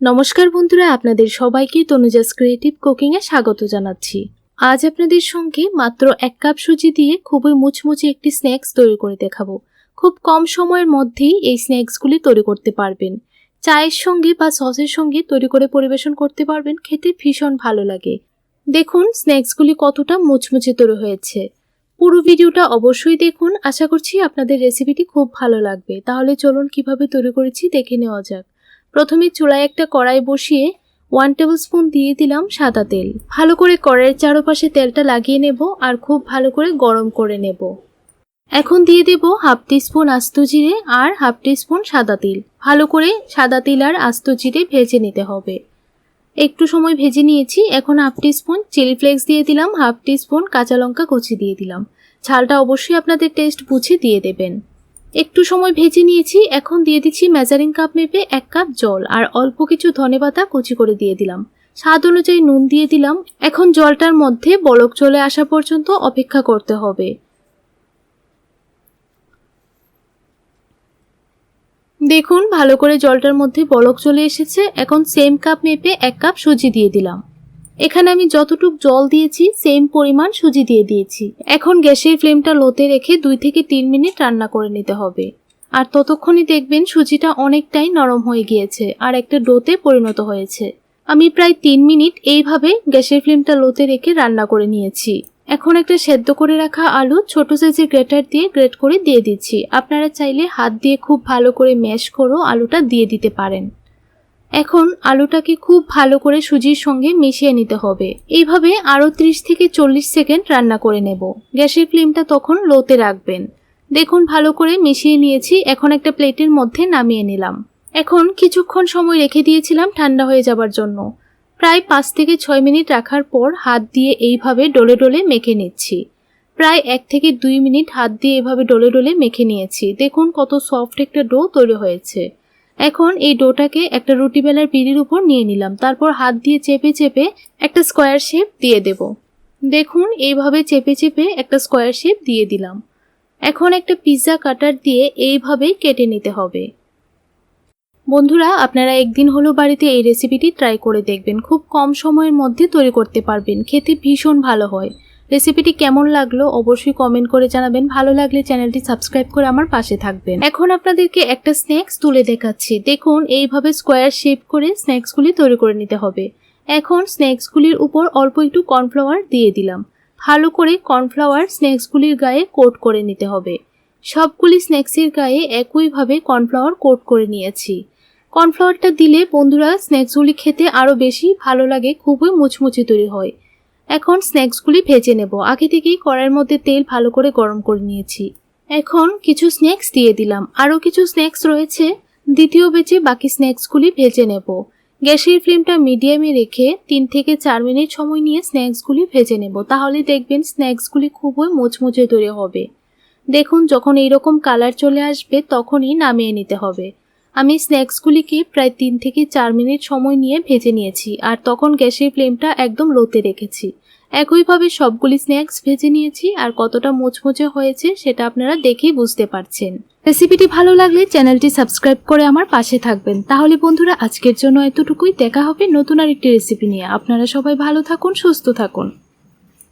নমস্কার বন্ধুরা, আপনাদের সবাইকে তনুজাস ক্রিয়েটিভ কুকিংয়ে স্বাগত জানাচ্ছি। আজ আপনাদের সঙ্গে মাত্র এক কাপ সুজি দিয়ে খুবই মুচমুচে একটি স্ন্যাক্স তৈরি করে দেখাবো। খুব কম সময়ের মধ্যেই এই স্ন্যাক্সগুলি তৈরি করতে পারবেন। চায়ের সঙ্গে বা সসের সঙ্গে তৈরি করে পরিবেশন করতে পারবেন, খেতে ভীষণ ভালো লাগে। দেখুন, স্ন্যাক্সগুলি কতটা মুচমুচে তৈরি হয়েছে। পুরো ভিডিওটা অবশ্যই দেখুন। আশা করছি আপনাদের রেসিপিটি খুব ভালো লাগবে। তাহলে চলুন কীভাবে তৈরি করেছি দেখে নেওয়া যাক। প্রথমে চুলায় একটা কড়াই বসিয়ে ওয়ান টেবিল স্পুন দিয়ে দিলাম সাদা তেল। ভালো করে কড়াইয়ের চারপাশে তেলটা লাগিয়ে নেব আর খুব ভালো করে গরম করে নেব। এখন দিয়ে দেব হাফ স্পুন আস্ত জিরে আর হাফ স্পুন সাদা তিল। ভালো করে সাদা তিল আর আস্ত জিরে ভেজে নিতে হবে। একটু সময় ভেজে নিয়েছি, এখন হাফ স্পুন চিলি ফ্লেক্স দিয়ে দিলাম হাফ স্পুন কাঁচা লঙ্কা কুচি দিয়ে দিলাম। ঝালটা অবশ্যই আপনাদের টেস্ট বুঝে দিয়ে দেবেন। একটু সময় ভেজে নিয়েছি, এখন দিয়ে দিচ্ছি মেজারিং কাপ মেপে এক কাপ জল, আর অল্প কিছু ধনেপাতা কুচি করে দিয়ে দিলাম। স্বাদ অনুযায়ী নুন দিয়ে দিলাম। এখন জলটার মধ্যে বলক চলে আসা পর্যন্ত অপেক্ষা করতে হবে। দেখুন, ভালো করে জলটার মধ্যে বলক চলে এসেছে। এখন সেম কাপ মেপে এক কাপ সুজি দিয়ে দিলাম। এখানে আমি যতটুক জল দিয়েছি সেম পরিমাণ সুজি দিয়ে দিয়েছি। এখন গ্যাসের ফ্লেমটা লোতে রেখে দুই থেকে তিন মিনিট রান্না করে নিতে হবে। আর ততক্ষণই দেখবেন সুজিটা অনেকটাই নরম হয়ে গিয়েছে আর একটা ডোতে পরিণত হয়েছে। আমি প্রায় তিন মিনিট এইভাবে গ্যাসের ফ্লেমটা লোতে রেখে রান্না করে নিয়েছি। এখন একটা সেদ্ধ করে রাখা আলু ছোট সাইজের গ্রেটার দিয়ে গ্রেট করে দিয়ে দিচ্ছি। আপনারা চাইলে হাত দিয়ে খুব ভালো করে ম্যাশ করেও আলুটা দিয়ে দিতে পারেন। এখন আলুটাকে খুব ভালো করে সুজির সঙ্গে মিশিয়ে নিতে হবে। এইভাবে আরও ত্রিশ থেকে চল্লিশ সেকেন্ড রান্না করে নেব। গ্যাসের ফ্লেমটা তখন লোতে রাখবেন। দেখুন, ভালো করে মিশিয়ে নিয়েছি। এখন একটা প্লেটের মধ্যে নামিয়ে নিলাম। এখন কিছুক্ষণ সময় রেখে দিয়েছিলাম ঠান্ডা হয়ে যাবার জন্য। প্রায় পাঁচ থেকে ছয় মিনিট রাখার পর হাত দিয়ে এইভাবে ডলে ডলে মেখে নিচ্ছি। প্রায় এক থেকে দুই মিনিট হাত দিয়ে এভাবে ডলে ডলে মেখে নিয়েছি। দেখুন কত সফট একটা ডো তৈরি হয়েছে। এখন এই ডোটাকে একটা রুটি বেলার পিড়ির উপর নিয়ে নিলাম। তারপর হাত দিয়ে চেপে চেপে একটা স্কোয়ার শেপ দিয়ে দেব। দেখুন, এইভাবে চেপে চেপে একটা স্কোয়ার শেপ দিয়ে দিলাম। এখন একটা পিৎজা কাটার দিয়ে এইভাবেই কেটে নিতে হবে। বন্ধুরা, আপনারা একদিন হলো বাড়িতে এই রেসিপিটি ট্রাই করে দেখবেন। খুব কম সময়ের মধ্যে তৈরি করতে পারবেন। খেতে ভীষণ ভালো হয়। রেসিপিটি কেমন লাগল অবশ্যই কমেন্ট করে জানাবেন। ভালো লাগলে চ্যানেলটি সাবস্ক্রাইব করে আমার পাশে থাকবেন। এখন আপনাদেরকে একটা স্ন্যাক্স তুলে দেখাচ্ছি। দেখুন, এইভাবে স্কোয়ার শেপ করে স্ন্যাক্সগুলি তৈরি করে নিতে হবে। এখন স্ন্যাক্সগুলির উপর অল্প একটু কর্নফ্লাওয়ার দিয়ে দিলাম। ভালো করে কর্নফ্লাওয়ার স্ন্যাক্সগুলির গায়ে কোট করে নিতে হবে। সবগুলি স্ন্যাক্সের গায়ে একইভাবে কর্নফ্লাওয়ার কোট করে নিয়েছি। কর্নফ্লাওয়ারটা দিলে বন্ধুরা স্ন্যাক্সগুলি খেতে আরও বেশি ভালো লাগে, খুবই মুচমুচে তৈরি হয়। এখন স্ন্যাক্সগুলি ভেজে নেব। আগে থেকেই কড়াইয়ের মধ্যে তেল ভালো করে গরম করে নিয়েছি। এখন কিছু স্ন্যাক্স দিয়ে দিলাম। আরও কিছু স্ন্যাক্স রয়েছে। দ্বিতীয় বেচে বাকি স্ন্যাক্সগুলি ভেজে নেব। গ্যাসের ফ্লেমটা মিডিয়ামে রেখে তিন থেকে চার মিনিট সময় নিয়ে স্ন্যাক্সগুলি ভেজে নেব। তাহলে দেখবেন স্ন্যাক্সগুলি খুবই মুচমুচে তৈরি হবে। দেখুন, যখন এইরকম কালার চলে আসবে, তখনই নামিয়ে নিতে হবে। আমি স্ন্যাক্সগুলিকে প্রায় তিন থেকে চার মিনিট সময় নিয়ে ভেজে নিয়েছি আর তখন গ্যাসের ফ্লেমটা একদম লোতে রেখেছি। একইভাবে সবগুলি স্ন্যাক্স ভেজে নিয়েছি আর কতটা মোচমোচে হয়েছে সেটা আপনারা দেখেই বুঝতে পারছেন। রেসিপিটি ভালো লাগলে চ্যানেলটি সাবস্ক্রাইব করে আমার পাশে থাকবেন। তাহলে বন্ধুরা, আজকের জন্য এতটুকুই। দেখা হবে নতুন আরেকটি রেসিপি নিয়ে। আপনারা সবাই ভালো থাকুন, সুস্থ থাকুন।